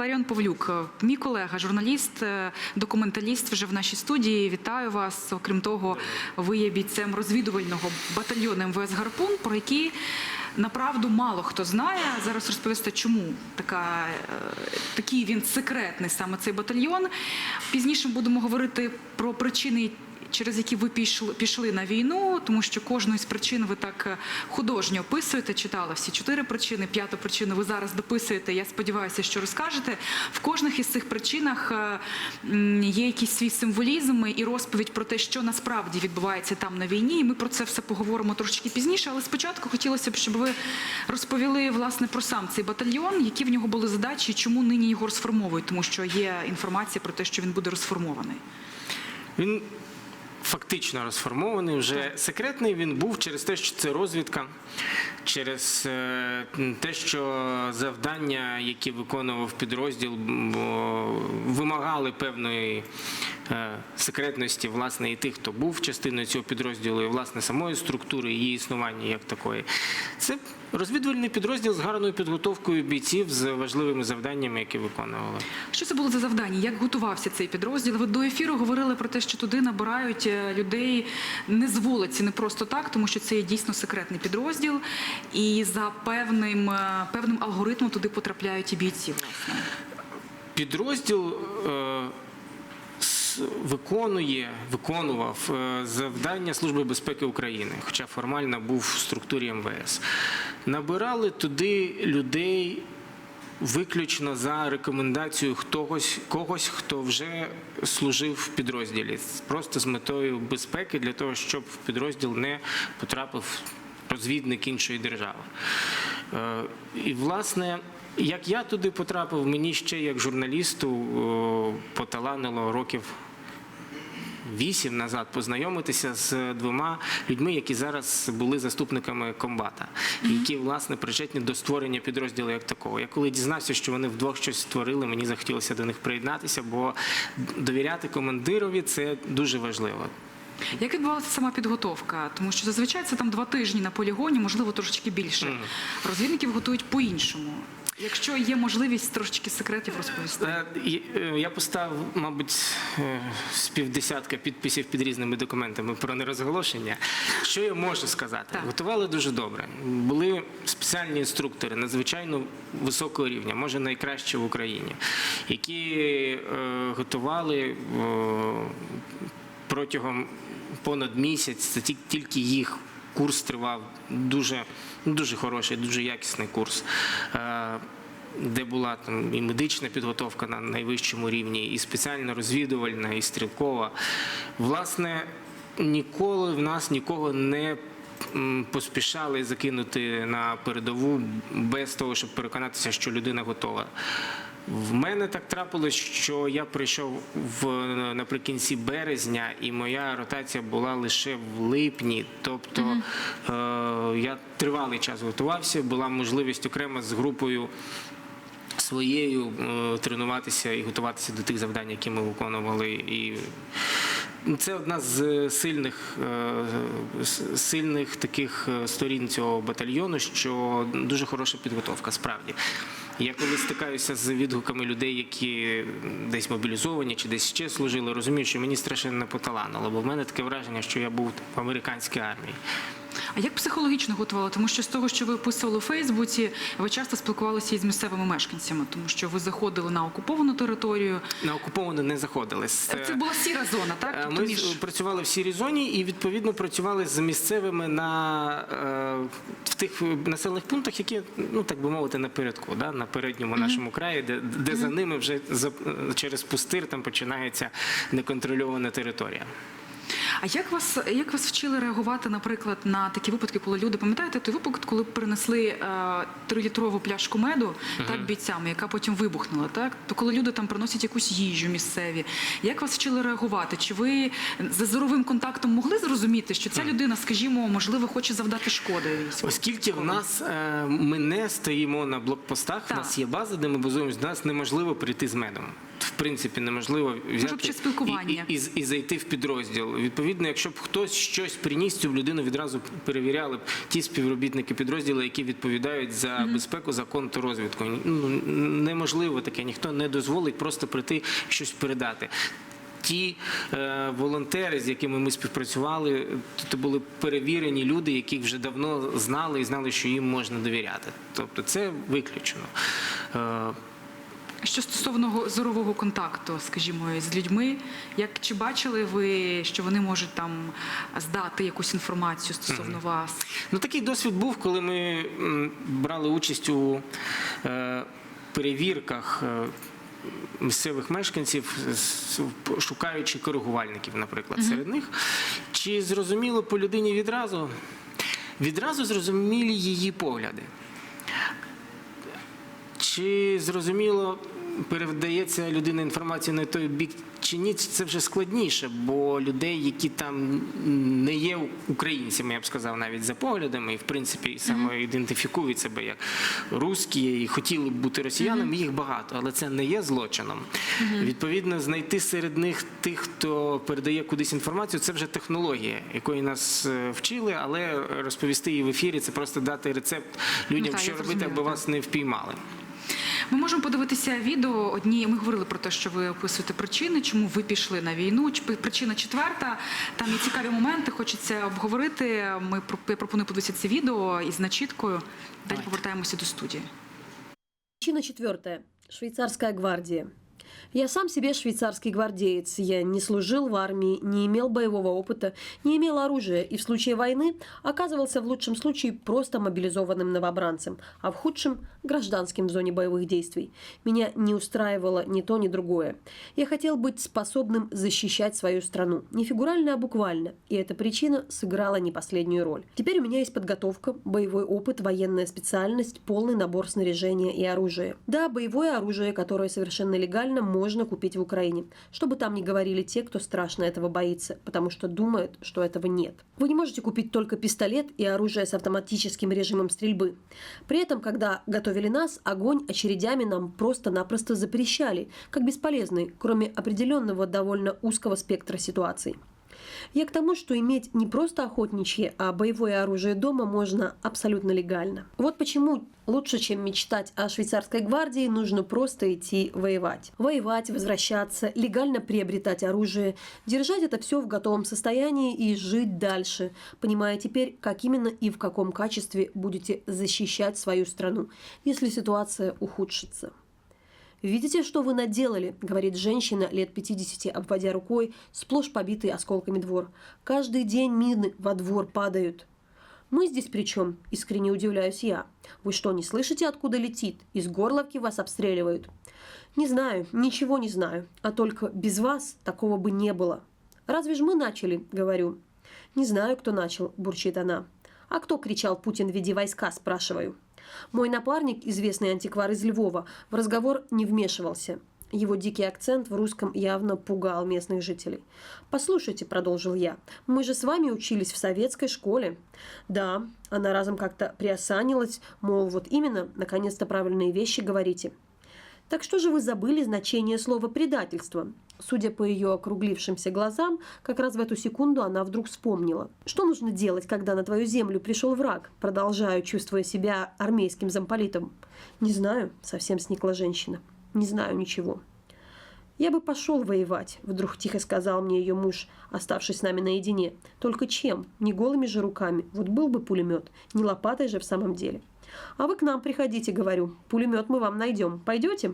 Іларіон Павлюк, мій колега, журналіст, е, документаліст вже в нашій студії. Вітаю вас. Окрім того, ви є бійцем розвідувального батальйону МВС Гарпун, про який направду мало хто знає. Зараз розповісти, чому така, е, такий він секретний саме цей батальйон. Пізніше будемо говорити про причини через які ви пішли, пішли на війну, тому що кожну із причин ви так е, художньо описуєте, читала всі чотири причини, п'яту причину ви зараз дописуєте. Я сподіваюся, що розкажете. В кожних із цих причинах е, є якийсь свій символізм і розповідь про те, що насправді відбувається там на війні. І ми про це все поговоримо трошки пізніше. Але спочатку хотілося б, щоб ви розповіли власне про сам цей батальйон, які в нього були задачі, і чому нині його розформовують, тому що є інформація про те, що він буде розформований. Він фактично розформований, вже секретний він був через те, що це розвідка, через е, те, що завдання, які виконував підрозділ, вимагали певної е, секретності, власне, і тих, хто був частиною цього підрозділу, і власне самої структури, її існування як такої. Це розвідувальний підрозділ з гарною підготовкою бійців з важливими завданнями, які виконували. Що це було за завдання? Як готувався цей підрозділ? Ви до ефіру говорили про те, що туди набирають е, людей не з вулиці, не просто так, тому що це є дійсно секретний підрозділ, і за певним е, певним алгоритмом туди потрапляють і бійці. Власне, Підрозділ е, виконує, виконував е, завдання Служби безпеки України, хоча формально був в структурі МВС. Набирали туди людей. Виключно за рекомендацією хтось, когось, хто вже служив в підрозділі, просто з метою безпеки для того, щоб в підрозділ не потрапив розвідник іншої держави. Е, І власне, як я туди потрапив, мені ще як журналісту поталанило років вісім назад познайомитися з двома людьми, які зараз були заступниками комбата, які власне причетні до створення підрозділу як такого. Я коли дізнався, що вони вдвох щось створили, мені захотілося до них приєднатися, бо довіряти командирові це дуже важливо. як відбувалася сама підготовка? Тому що зазвичай це там два тижні на полігоні, можливо, трошечки більше. Розвідників готують по-іншому. Якщо є можливість трошечки секретів розповісти. Е, е, Я поставив, мабуть, е, з півдесятка підписів під різними документами про нерозголошення. Що я можу сказати? Так. Готували дуже добре. Були спеціальні інструктори надзвичайно високого рівня, може найкраще в Україні, які готували протягом понад місяць. Це тільки їх. Курс тривав дуже, дуже хороший, дуже якісний курс. Е, де була там і медична підготовка на найвищому рівні, і спеціально розвідувальна, і стрілкова. Власне, ніколи в нас нікого не поспішали закинути на передову без того, щоб переконатися, що людина готова. В мене так трапилось, що я прийшов в наприкінці березня, і моя ротація була лише в липні. Тобто е, я тривалий час готувався, була можливість окремо з групою своєю е, тренуватися і готуватися до тих завдань, які ми виконували. І це одна з сильних, е, сильних таких е, сторін цього батальйону, що дуже хороша підготовка, справді. Я коли стикаюся з відгуками людей, які десь мобілізовані чи десь ще служили, розумію, що мені страшенно поталанило, бо в мене таке враження, що я був в американській армії. А як психологічно готували? Тому що з того, що ви описували у Фейсбуці, ви часто спілкувалися із місцевими мешканцями, тому що ви заходили на окуповану територію. На окуповану не заходили. Це була сіра зона, так? Е, Тобто Ми між... працювали в сірій зоні і відповідно працювали з місцевими на е, в тих населених пунктах, які ну так би мовити напередку, да, на передньому нашому краї, де, де за ними вже за, через пустир там починається неконтрольована територія. А як вас як вас вчили реагувати, наприклад, на такі випадки, коли люди пам'ятаєте той випадок, коли принесли е, трилітрову пляшку меду так бійцям, яка потім вибухнула, так то коли люди там приносять якусь їжу місцеві, як вас вчили реагувати? Чи ви за зоровим контактом могли зрозуміти, що ця людина, скажімо, можливо, хоче завдати шкоди війську? Оскільки в нас е, ми не стоїмо на блокпостах, Так. в нас є база, де ми базуємось, до нас неможливо прийти з медом. В принципі неможливо взяти спілкування. І, і, і, і зайти в підрозділ. Відповідно, якщо б хтось щось приніс, цю людину відразу перевіряли б ті співробітники підрозділу, які відповідають за безпеку, за контррозвідку. Ну, неможливо таке, ніхто не дозволить просто прийти щось передати. Ті е, волонтери, з якими ми співпрацювали, то були перевірені люди, яких вже давно знали і знали, що їм можна довіряти. Тобто це виключено. Е, Що стосовно зорового контакту, скажімо, з людьми, як чи бачили ви, що вони можуть там здати якусь інформацію стосовно вас? Ну, такий досвід був, коли ми брали участь у е, перевірках. е, Місцевих мешканців, шукаючи коригувальників, наприклад, серед них. Чи зрозуміло по людині відразу? Відразу зрозумілі її погляди. Чи зрозуміло передається людина інформацію на той бік чи ні, це вже складніше, бо людей, які там не є українцями, я б сказав, навіть за поглядами, і в принципі саме ідентифікують себе як русські і хотіли б бути росіянами, їх багато, але це не є злочином. Відповідно, знайти серед них тих, хто передає кудись інформацію, це вже технологія, якої нас е, вчили, але розповісти її в ефірі це просто дати рецепт людям, Ну, що робити, аби вас не впіймали. Ми можемо подивитися відео. Одні ми говорили про те, що ви описуєте причини, чому ви пішли на війну. Чи- Причина четверта. Там є цікаві моменти. Хочеться обговорити. Ми я пропоную подивитися це відео із начіткою. Далі повертаємося до студії. Причина четвертая. Швейцарская гвардия. Я сам себе швейцарский гвардеец. Я не служил в армии, не имел боевого опыта, не имел оружия и в случае войны оказывался в лучшем случае просто мобилизованным новобранцем, а в худшем – гражданским в зоне боевых действий. Меня не устраивало ни то, ни другое. Я хотел быть способным защищать свою страну. Не фигурально, а буквально. И эта причина сыграла не последнюю роль. Теперь у меня есть подготовка, боевой опыт, военная специальность, полный набор снаряжения и оружия. Да, боевое оружие, которое совершенно легально можно купить в Украине. Что бы там ни говорили те, кто страшно этого боится, потому что думают, что этого нет. Вы не можете купить только пистолет и оружие с автоматическим режимом стрельбы. При этом, когда готовили нас, огонь очередями нам просто-напросто запрещали, как бесполезный, кроме определенного довольно узкого спектра ситуаций. Я к тому, что иметь не просто охотничье, а боевое оружие дома можно абсолютно легально. Вот почему лучше, чем мечтать о швейцарской гвардии, нужно просто идти воевать. Воевать, возвращаться, легально приобретать оружие, держать это все в готовом состоянии и жить дальше, понимая теперь, как именно и в каком качестве будете защищать свою страну, если ситуация ухудшится. «Видите, что вы наделали?» – говорит женщина лет 50, обводя рукой сплошь побитый осколками двор. «Каждый день мины во двор падают». «Мы здесь при чем?» – искренне удивляюсь я. «Вы что, не слышите, откуда летит? Из горловки вас обстреливают». «Не знаю, ничего не знаю. А только без вас такого бы не было». «Разве ж мы начали?» – говорю. «Не знаю, кто начал», – бурчит она. «А кто кричал «Путин, веди войска?» – спрашиваю. Мой напарник, известный антиквар из Львова, в разговор не вмешивался. Его дикий акцент в русском явно пугал местных жителей. «Послушайте», – продолжил я, – «мы же с вами учились в советской школе». «Да», – она разом как-то приосанилась, мол, вот именно, наконец-то правильные вещи говорите. Так что же вы забыли значение слова «предательство»? Судя по ее округлившимся глазам, как раз в эту секунду она вдруг вспомнила. Что нужно делать, когда на твою землю пришел враг? Продолжаю, чувствуя себя армейским замполитом. Не знаю, совсем сникла женщина. Не знаю ничего. «Я бы пошел воевать», — вдруг тихо сказал мне ее муж, оставшись с нами наедине. «Только чем? Не голыми же руками. Вот был бы пулемет. Не лопатой же в самом деле». «А вы к нам приходите», — говорю. «Пулемет мы вам найдем. Пойдете?»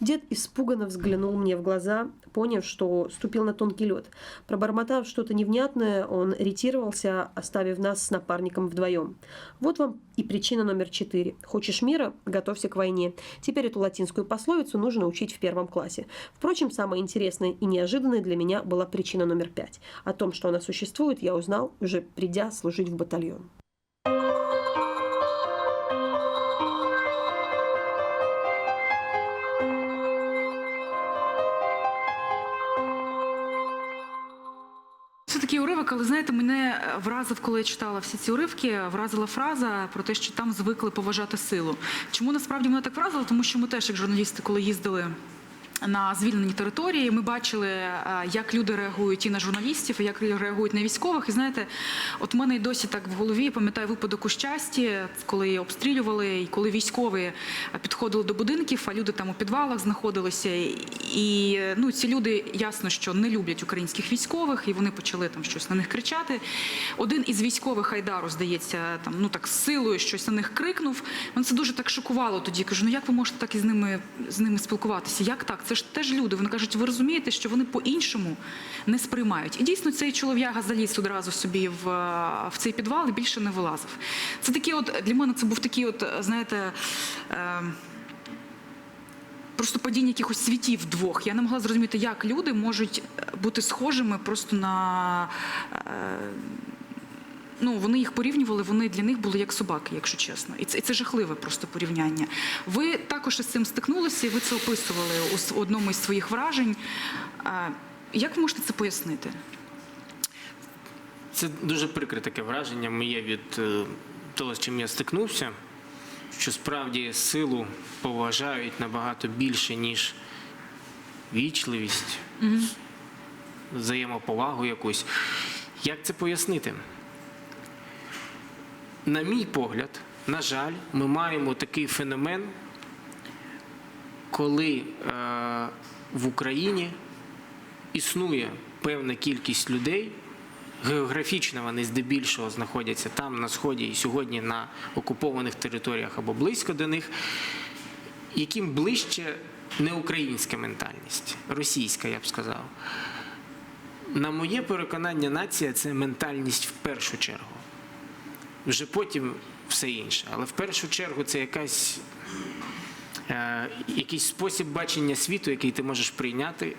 Дед испуганно взглянул мне в глаза, поняв, что ступил на тонкий лед. Пробормотав что-то невнятное, он ретировался, оставив нас с напарником вдвоем. Вот вам и причина номер четыре. Хочешь мира – готовься к войне. Теперь эту латинскую пословицу нужно учить в первом классе. Впрочем, самая интересная и неожиданная для меня была причина номер пять. О том, что она существует, я узнал, уже придя служить в батальон. Знаєте, мене е, вразив, коли я читала всі ці уривки, вразила фраза про те, що там звикли поважати силу. Чому насправді мене так вразило? Тому що ми теж, як журналісти, коли їздили на звільнені території. Ми бачили, е, як люди реагують і на журналістів, і як реагують на військових. І знаєте, от в мене й досі так в голові пам'ятаю випадок у щасті, коли обстрілювали, і коли військові підходили до будинків, а люди там у підвалах знаходилися. І ну ці люди ясно, що не люблять українських військових, і вони почали там щось на них кричати. Один із військових Айдару, здається, там ну так з силою щось на них крикнув. Мене це дуже так шокувало тоді. Кажу, ну як ви можете так із ними з ними спілкуватися? Як так? Це ж теж люди. Вони кажуть, ви розумієте, що вони по-іншому не сприймають. І дійсно цей чолов'яга заліз одразу собі в, в цей підвал і більше не вилазив. Це такі, от для мене це був такий, от знаєте. Е, Просто падіння якихось світів двох. Я не могла зрозуміти, як люди можуть е, бути схожими просто на. Е, ну, вони їх порівнювали, вони для них були як собаки, якщо чесно. І це, і це жахливе просто порівняння. Ви також із цим стикнулися, і ви це описували у одному із своїх вражень. Як ви можете це пояснити? Це дуже прикре таке враження моє від е, того, з чим я стикнувся, що справді силу поважають набагато більше, ніж вічливість, взаємоповагу якусь. Як це пояснити? На мій погляд, на жаль, ми маємо такий феномен, коли е, в Україні існує певна кількість людей, географічно вони здебільшого знаходяться там на сході і сьогодні на окупованих територіях або близько до них, яким ближче не українська ментальність, російська, я б сказав. На моє переконання, нація це ментальність в першу чергу. Вже потім все інше. Але в першу чергу це якась, е, якийсь спосіб бачення світу, який ти можеш прийняти,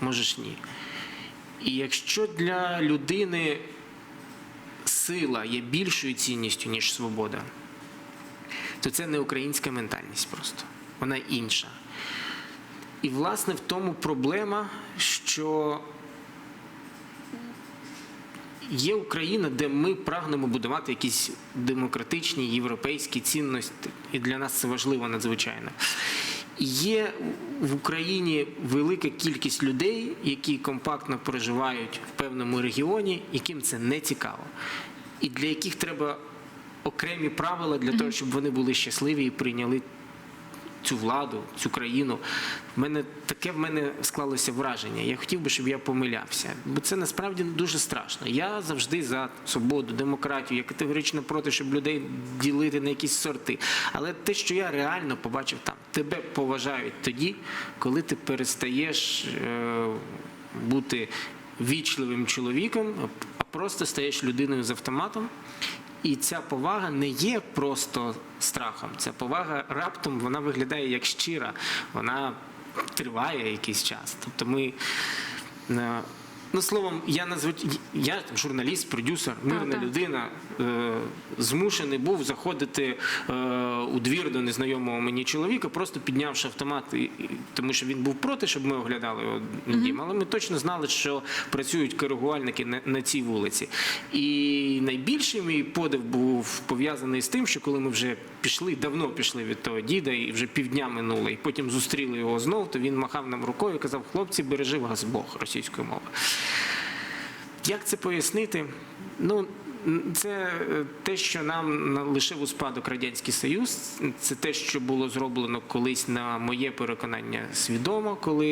можеш ні. І якщо для людини сила є більшою цінністю, ніж свобода, то це не українська ментальність просто. Вона інша. І, власне, в тому проблема, що є Україна, де ми прагнемо будувати якісь демократичні європейські цінності, і для нас це важливо надзвичайно. Є в Україні велика кількість людей, які компактно проживають в певному регіоні, яким це не цікаво, і для яких треба окремі правила для того, щоб вони були щасливі і прийняли цю владу, цю країну. В мене таке в мене склалося враження. Я хотів би, щоб я помилявся, бо це насправді дуже страшно. Я завжди за свободу, демократію. Я категорично проти, щоб людей ділити на якісь сорти. Але те, що я реально побачив там, тебе поважають тоді, коли ти перестаєш е, бути вічливим чоловіком, а просто стаєш людиною з автоматом. І ця повага не є просто страхом. Ця повага раптом вона виглядає як щира, вона триває якийсь час. Тобто ми. Ну, словом, я назв... я журналіст, продюсер, мирна так. людина, е, змушений був заходити е, у двір до незнайомого мені чоловіка, просто піднявши автомат, і- тому що він був проти, щоб ми оглядали його дім. Але ми точно знали, що працюють коригувальники на, на цій вулиці. І найбільший мій подив був пов'язаний з тим, що коли ми вже пішли, давно пішли від того діда, і вже півдня минуло, і потім зустріли його знов, то він махав нам рукою і казав: хлопці, бережи вас Бог російською мовою. Як це пояснити? Ну, це е, те, що нам на- лишив у спадок Радянський Союз, це те, що було зроблено колись, на моє переконання, свідомо, коли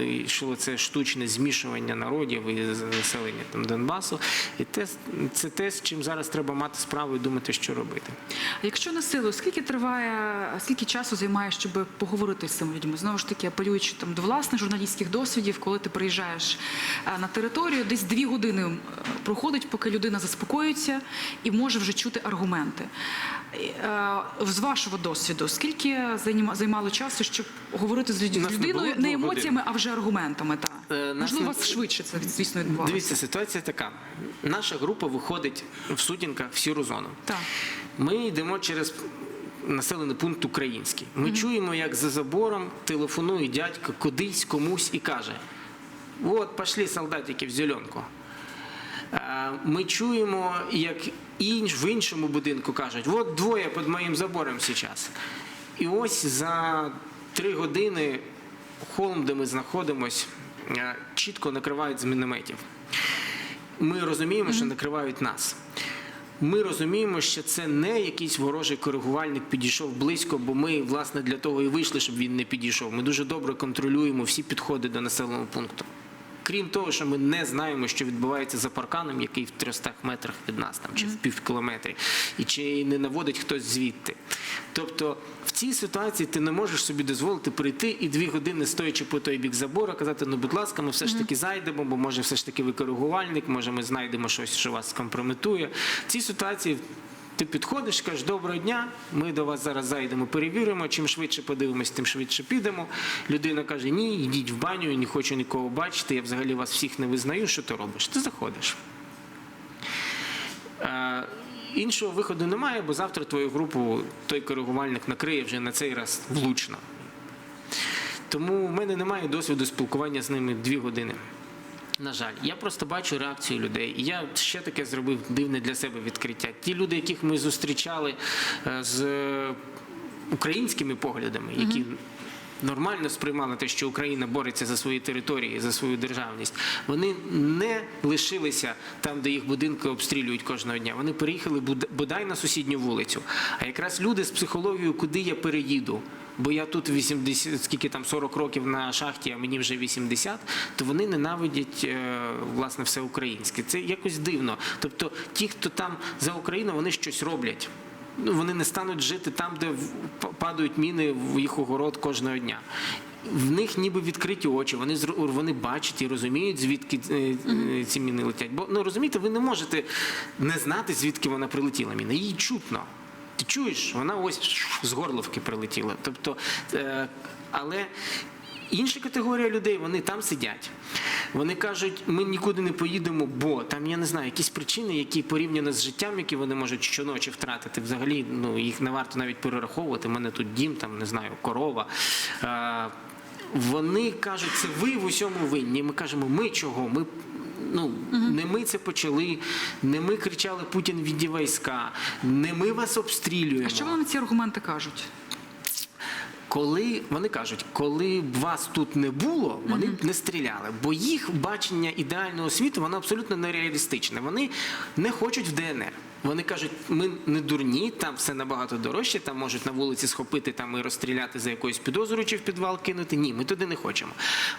е, йшло це штучне змішування народів і населення там, Донбасу. І те, це те, з чим зараз треба мати справу і думати, що робити. А Якщо на силу, скільки триває, скільки часу займає, щоб поговорити з цими людьми? Знову ж таки, апелюючи там до власних журналістських досвідів, коли ти приїжджаєш е, на територію, десь дві години проходить, поки людина заспокоюється і може вже чути аргументи. Е, З вашого досвіду, скільки займа- займало часу, щоб говорити з люд- з людиною не емоціями, а вже аргументами? Та Е, нас можливо, у вас швидше це звісно відбувалося. Дивіться, ситуація така. Наша група виходить в сутінках в сіру зону. Так. Ми йдемо через населений пункт український. Ми чуємо, як за забором телефонує дядько кудись комусь і каже: от, пішли солдатики в зеленку. Е, Ми чуємо, як інш, в іншому будинку кажуть, от двоє під моїм забором зараз. І ось за три години холм, де ми знаходимося, чітко накривають з мінометів. Ми розуміємо, що накривають нас. Ми розуміємо, що це не якийсь ворожий коригувальник підійшов близько, бо ми, власне, для того і вийшли, щоб він не підійшов. Ми дуже добре контролюємо всі підходи до населеного пункту. Крім того, що ми не знаємо, що відбувається за парканом, який в 300 метрах від нас там чи в пів кілометрі, і чи не наводить хтось звідти. Тобто в цій ситуації ти не можеш собі дозволити прийти і дві години стоячи по той бік забору, казати: ну, будь ласка, ми все ж таки зайдемо, бо може все ж таки ви коригувальник, може ми знайдемо щось, що вас скомпрометує. В цій ситуації. Ти підходиш, кажеш, доброго дня, ми до вас зараз зайдемо, перевіримо. Чим швидше подивимось, тим швидше підемо. Людина каже: Ні, йдіть в баню, я не хочу нікого бачити, я взагалі вас всіх не визнаю. Що ти робиш? Ти заходиш. Е, іншого виходу немає, бо завтра твою групу той коригувальник накриє вже на цей раз влучно. Тому в мене немає досвіду спілкування з ними дві години. На жаль, я просто бачу реакцію людей. І я ще таке зробив дивне для себе відкриття. Ті люди, яких ми зустрічали е, з е, українськими поглядами, які нормально сприймали те, що Україна бореться за свої території, за свою державність, вони не лишилися там, де їх будинки обстрілюють кожного дня. Вони переїхали бодай на сусідню вулицю. А якраз люди з психологією, куди я переїду. Бо я тут 80, скільки там 40 років на шахті, а мені вже 80, то вони ненавидять е, власне все українське. Це якось дивно. Тобто, ті, хто там за Україну, вони щось роблять. Ну, вони не стануть жити там, де падають міни в їх огород кожного дня. В них ніби відкриті очі, вони вони бачать і розуміють, звідки е, е, ці міни летять. Бо ну розумієте, ви не можете не знати, звідки вона прилетіла. Міна її чутно. Ти чуєш, вона ось з горловки прилетіла. Тобто, е, але інша категорія людей, вони там сидять. Вони кажуть, ми нікуди не поїдемо, бо там я не знаю, якісь причини, які порівняно з життям, які вони можуть щоночі втратити. Взагалі, ну їх не варто навіть перераховувати. У мене тут дім, там не знаю, корова. Вони кажуть, це ви в усьому винні. Ми кажемо, ми чого? Ми ну не ми це почали, не ми кричали Путін віді війська, не ми вас обстрілюємо. А що вам ці аргументи кажуть? Коли вони кажуть, коли б вас тут не було, вони б не стріляли, бо їх бачення ідеального світу воно абсолютно нереалістичне. Вони не хочуть в ДНР. Вони кажуть, ми не дурні, там все набагато дорожче, там можуть на вулиці схопити там і розстріляти за якоюсь підозрою чи в підвал кинути. Ні, ми туди не хочемо.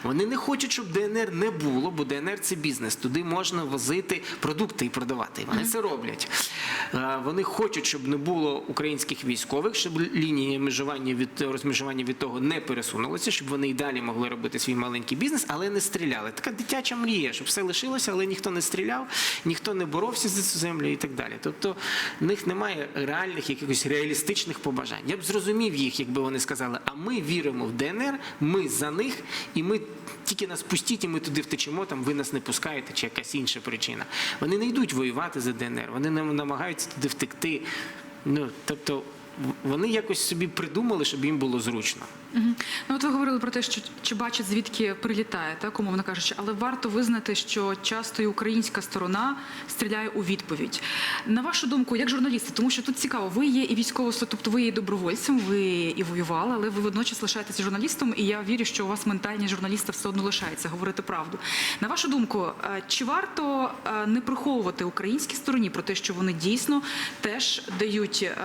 Вони не хочуть, щоб ДНР не було, бо ДНР це бізнес. Туди можна возити продукти і продавати. І Вони це роблять. Е, Вони хочуть, щоб не було українських військових, щоб лінії межування від розмежування від того не пересунулася, щоб вони і далі могли робити свій маленький бізнес, але не стріляли. Така дитяча мрія, щоб все лишилося, але ніхто не стріляв, ніхто не боровся за цю землю і так далі. Тобто в них немає реальних якихось реалістичних побажань. Я б зрозумів їх, якби вони сказали, а ми віримо в ДНР, ми за них, і ми тільки нас пустіть, і ми туди втечемо, там ви нас не пускаєте, чи якась інша причина. Вони не йдуть воювати за ДНР, вони намагаються туди втекти. Ну тобто вони якось собі придумали, щоб їм було зручно. Ну, от ви говорили про те, що чи бачать, звідки прилітає, так, умовно кажучи, але варто визнати, що часто і українська сторона стріляє у відповідь. На вашу думку, як журналісти, тому що тут цікаво, ви є і військово, тобто ви є добровольцем, ви і воювали, але ви водночас лишаєтеся журналістом, і я вірю, що у вас ментальність журналіста все одно лишається говорити правду. На вашу думку, е, чи варто е, не приховувати українській стороні про те, що вони дійсно теж дають е,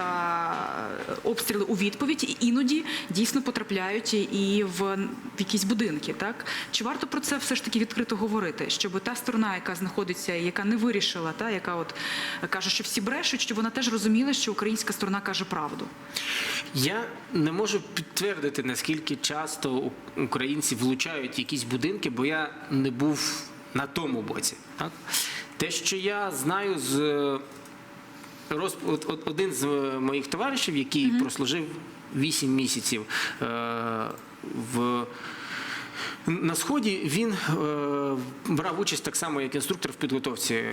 обстріли у відповідь, і іноді дійсно потрапляють і в, якісь будинки. Так чи варто про це все ж таки відкрито говорити, щоб та сторона, яка знаходиться, яка не вирішила, та яка от каже, що всі брешуть, щоб вона теж розуміла, що українська сторона каже правду. Я не можу підтвердити, наскільки часто українці влучають якісь будинки, бо я не був на тому боці. Так? Те, що я знаю з е, роз... от- от один з е, моїх товаришів, який прослужив 8 місяців е, в. На сході він е, брав участь так само, як інструктор в підготовці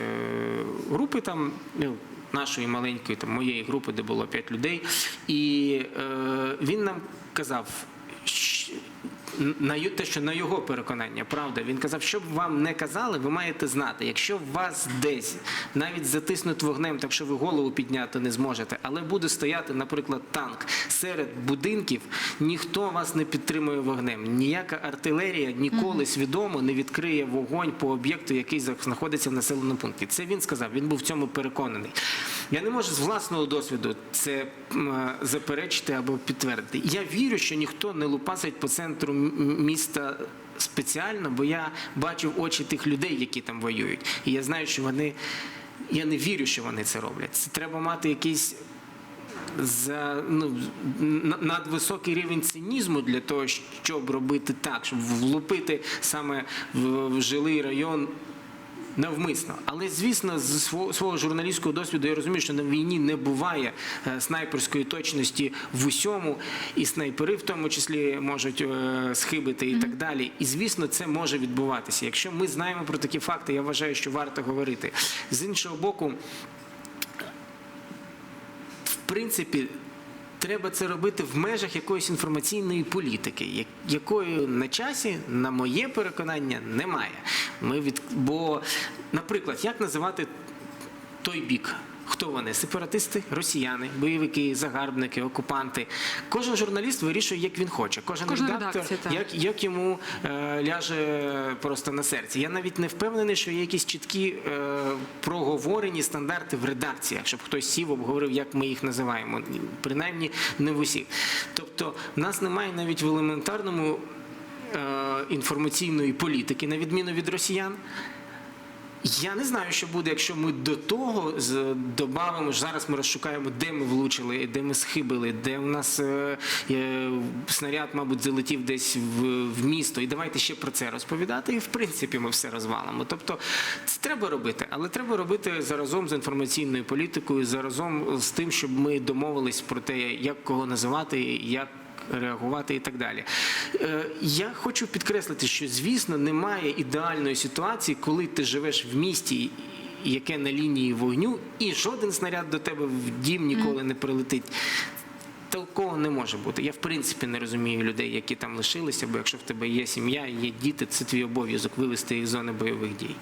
групи там. ну, Нашої маленької там моєї групи, де було 5 людей, і він нам казав, «Щ- на те, що на його переконання, правда, він казав, що б вам не казали, ви маєте знати, якщо вас десь навіть затиснуть вогнем, так що ви голову підняти не зможете, але буде стояти, наприклад, танк серед будинків, ніхто вас не підтримує вогнем. Ніяка артилерія ніколи свідомо не відкриє вогонь по об'єкту, який знаходиться в населеному пункті. Це він сказав, він був в цьому переконаний. Я не можу з власного досвіду це е, заперечити або підтвердити. Я вірю, що ніхто не лупасить по центру м- міста спеціально, бо я бачив очі тих людей, які там воюють. І я знаю, що вони. Я не вірю, що вони це роблять. Це треба мати якийсь за ну надвисокий рівень цинізму для того, щоб робити так, щоб влупити саме в, жилий район. Навмисно, але звісно, з свого, журналістського досвіду я розумію, що на війні не буває е, снайперської точності в усьому, і снайпери в тому числі можуть е, схибити і так далі. І звісно, це може відбуватися. Якщо ми знаємо про такі факти, я вважаю, що варто говорити. З іншого боку, в принципі, треба це робити в межах якоїсь інформаційної політики, якої на часі, на моє переконання, немає. Ми від... Бо, наприклад, як називати той бік? Хто вони? Сепаратисти, росіяни, бойовики, загарбники, окупанти. Кожен журналіст вирішує, як він хоче. Кожен Кожна редактор, редакція, як, як йому е, ляже просто на серці. Я навіть не впевнений, що є якісь чіткі е, проговорені стандарти в редакціях, щоб хтось сів, обговорив, як ми їх називаємо. Принаймні не в усіх. Тобто, в нас немає навіть в елементарному е, інформаційної політики, на відміну від росіян. Я не знаю, що буде, якщо ми до того додамо, зараз ми розшукаємо, де ми влучили, де ми схибили, де у нас е, е, снаряд, мабуть, залетів десь в, в місто. І давайте ще про це розповідати. І в принципі ми все розвалимо. Тобто це треба робити, але треба робити заразом з інформаційною політикою, заразом з тим, щоб ми домовились про те, як кого називати, як реагувати і так далі. Е, Я хочу підкреслити, що звісно немає ідеальної ситуації, коли ти живеш в місті. Яке на лінії вогню, і жоден снаряд до тебе в дім ніколи не прилетить. Такого не може бути. Я в принципі не розумію людей, які там лишилися, бо якщо в тебе є сім'я, є діти, це твій обов'язок вивести їх з зони бойових дій.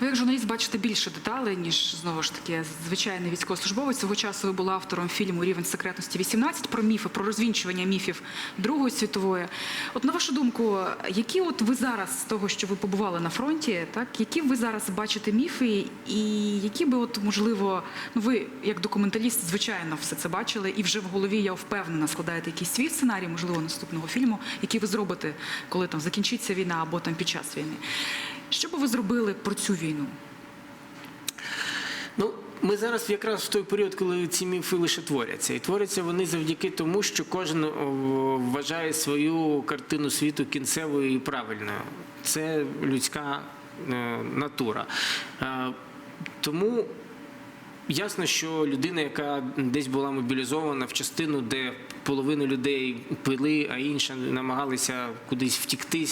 Ви як журналіст бачите більше деталей, ніж знову ж таки звичайний військовослужбовець. Свого часу ви були автором фільму Рівень секретності 18 про міфи, про розвінчування міфів Другої світової. От на вашу думку, які от ви зараз з того, що ви побували на фронті, так які ви зараз бачите міфи, і які би, от можливо, ну ви як документаліст, звичайно, все це бачили, і вже в голові я впевнена складаєте якийсь свій сценарій, можливо, наступного фільму, який ви зробите, коли там закінчиться війна або там під час війни. Що би ви зробили про цю війну? Ну, ми зараз якраз в той період, коли ці міфи лише творяться. І творяться вони завдяки тому, що кожен вважає свою картину світу кінцевою і правильною. Це людська е, натура. Е, тому Ясно, що людина, яка десь була мобілізована в частину, де половину людей пили, а інша намагалися кудись втікти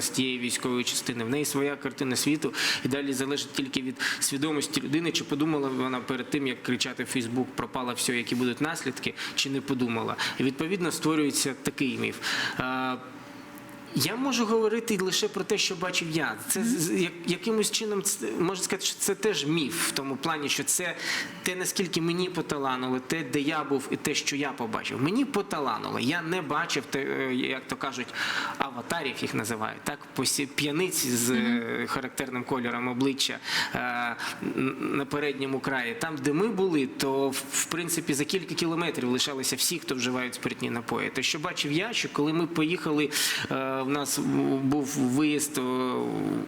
з тієї військової частини. В неї своя картина світу, і далі залежить тільки від свідомості людини, чи подумала вона перед тим, як кричати в Фейсбук пропала все, які будуть наслідки, чи не подумала. І відповідно створюється такий міф. Я можу говорити лише про те, що бачив я. Це якимось чином можна сказати, що це теж міф в тому плані, що це те, наскільки мені поталануло, те, де я був, і те, що я побачив. Мені поталануло. Я не бачив те, е, як то кажуть, аватарів їх називають, так п'яниць з е, характерним кольором обличчя е, на передньому краї. Там, де ми були, то в- принципі за кілька кілометрів лишалися всі, хто вживають спиртні напої. Те, що бачив я, що коли ми поїхали, в нас був виїзд е,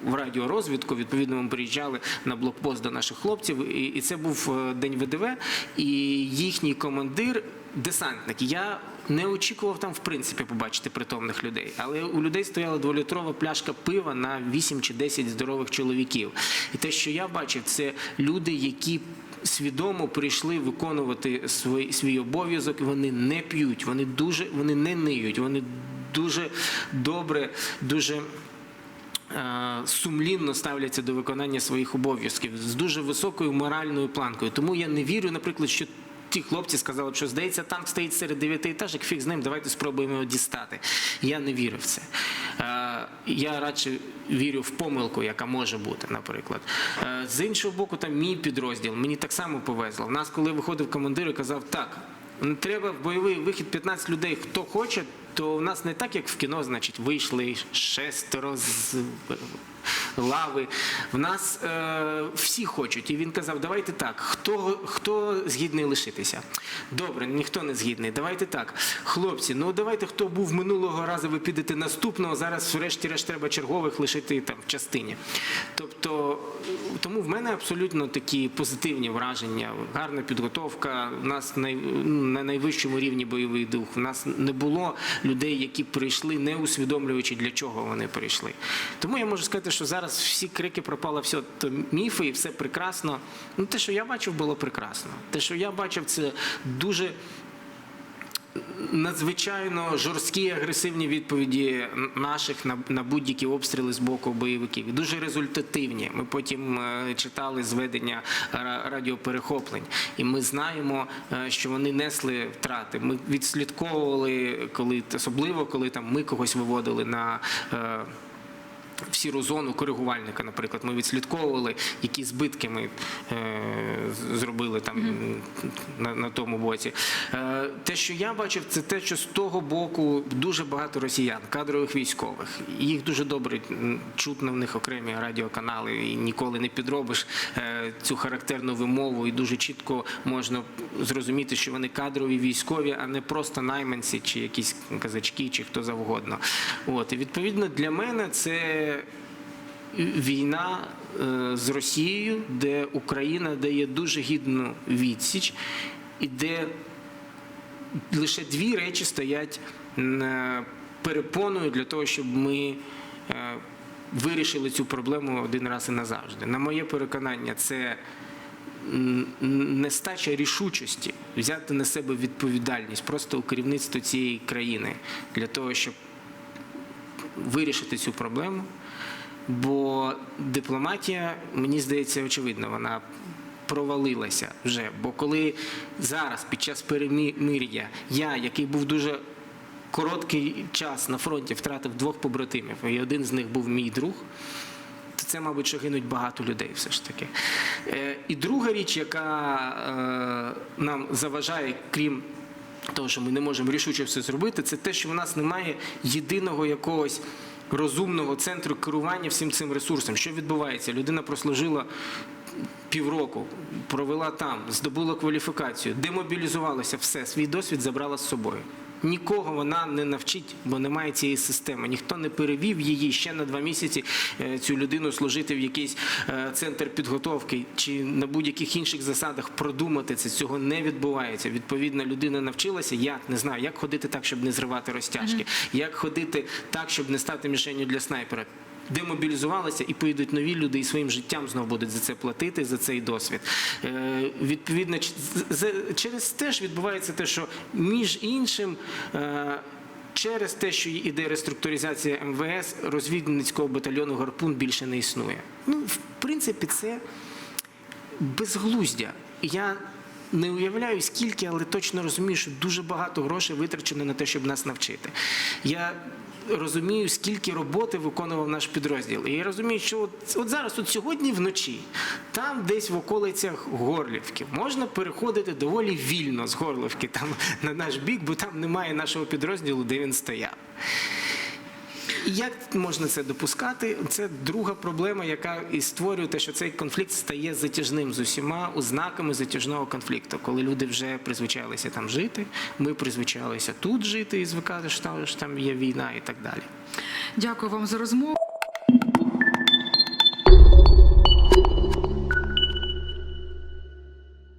в радіорозвідку. Відповідно, ми приїжджали на блокпост до наших хлопців, і, це був е, день ВДВ, і їхній командир. Десантник. Я не очікував там в принципі побачити притомних людей, але у людей стояла дволітрова пляшка пива на 8 чи 10 здорових чоловіків. І те, що я бачив, це люди, які свідомо прийшли виконувати свій, свій обов'язок. Вони не п'ють, вони дуже вони не ниють, вони дуже добре, дуже. е, Сумлінно ставляться до виконання своїх обов'язків з дуже високою моральною планкою. Тому я не вірю, наприклад, що ті хлопці сказали, що здається, танк стоїть серед дев'ятиэтажок, фіг з ним, давайте спробуємо його дістати. Я не вірю в це. Е, Я радше вірю в помилку, яка може бути, наприклад. Е, З іншого боку, там мій підрозділ, мені так само повезло. У нас, коли виходив командир і казав, так, треба в бойовий вихід 15 людей, хто хоче, то у нас не так, як в кіно, значить, вийшли шестеро з лави. В нас е, всі хочуть. І він казав, давайте так, хто, хто згідний лишитися? Добре, ніхто не згідний. Давайте так. Хлопці, ну давайте, хто був минулого разу, ви підете наступного, зараз врешті-решт треба чергових лишити там в частині. Тобто, тому в мене абсолютно такі позитивні враження, гарна підготовка. У нас най, ну, на найвищому рівні бойовий дух. У нас не було людей, які прийшли, не усвідомлюючи, для чого вони прийшли. Тому я можу сказати, що зараз всі крики пропало, все то міфи і все прекрасно. Ну, те, що я бачив, було прекрасно. Те, що я бачив, це дуже надзвичайно жорсткі агресивні відповіді наших на, на будь-які обстріли з боку бойовиків. Дуже результативні. Ми потім е, читали зведення ра- радіоперехоплень, і ми знаємо, е, що вони несли втрати. Ми відслідковували, коли особливо коли там ми когось виводили на. В сіру зону коригувальника, наприклад, ми відслідковували, які збитки ми е, зробили там на, на тому боці. Е, те, що я бачив, це те, що з того боку дуже багато росіян, кадрових військових. Їх дуже добре чутно в них окремі радіоканали, і ніколи не підробиш е, цю характерну вимову, і дуже чітко можна зрозуміти, що вони кадрові військові, а не просто найманці чи якісь казачки, чи хто завгодно. От і відповідно для мене це війна е, з Росією, де Україна дає дуже гідну відсіч, і де лише дві речі стоять е, перепоною для того, щоб ми е, вирішили цю проблему один раз і назавжди. На моє переконання, це нестача рішучості взяти на себе відповідальність просто у керівництво цієї країни для того, щоб вирішити цю проблему. Бо дипломатія, мені здається, очевидно, вона провалилася вже. Бо коли зараз, під час перемир'я, я, який був дуже короткий час на фронті, втратив двох побратимів, і один з них був мій друг, це, мабуть, що гинуть багато людей все ж таки. Е, І друга річ, яка е, нам заважає, крім того, що ми не можемо рішуче все зробити, це те, що в нас немає єдиного якогось розумного центру керування всім цим ресурсом. Що відбувається? Людина прослужила півроку, провела там, здобула кваліфікацію, демобілізувалася, все, свій досвід забрала з собою. Нікого вона не навчить, бо немає цієї системи. Ніхто не перевів її ще на два місяці е, цю людину служити в якийсь е, центр підготовки чи на будь-яких інших засадах продумати це. Цього не відбувається. Відповідно, людина навчилася, як не знаю, як ходити так, щоб не зривати розтяжки, як ходити так, щоб не стати мішенню для снайпера. Демобілізувалися і поїдуть нові люди, і своїм життям знову будуть за це платити, за цей досвід. Е, відповідно, через те ж відбувається те, що між іншим. Е, Через те, що іде реструктуризація МВС, розвідницького батальйону Гарпун більше не існує. Ну, в принципі, це безглуздя. Я не уявляю скільки, але точно розумію, що дуже багато грошей витрачено на те, щоб нас навчити. Я розумію, скільки роботи виконував наш підрозділ. І я розумію, що от, от зараз, от сьогодні вночі, там десь в околицях Горлівки, можна переходити доволі вільно з Горлівки там на наш бік, бо там немає нашого підрозділу, де він стояв. Як можна це допускати? Це друга проблема, яка і створює те, що цей конфлікт стає затяжним з усіма ознаками затяжного конфлікту, коли люди вже призвичайлися там жити, ми призвичайлися тут жити і звикати, що там є війна і так далі. Дякую вам за розмову.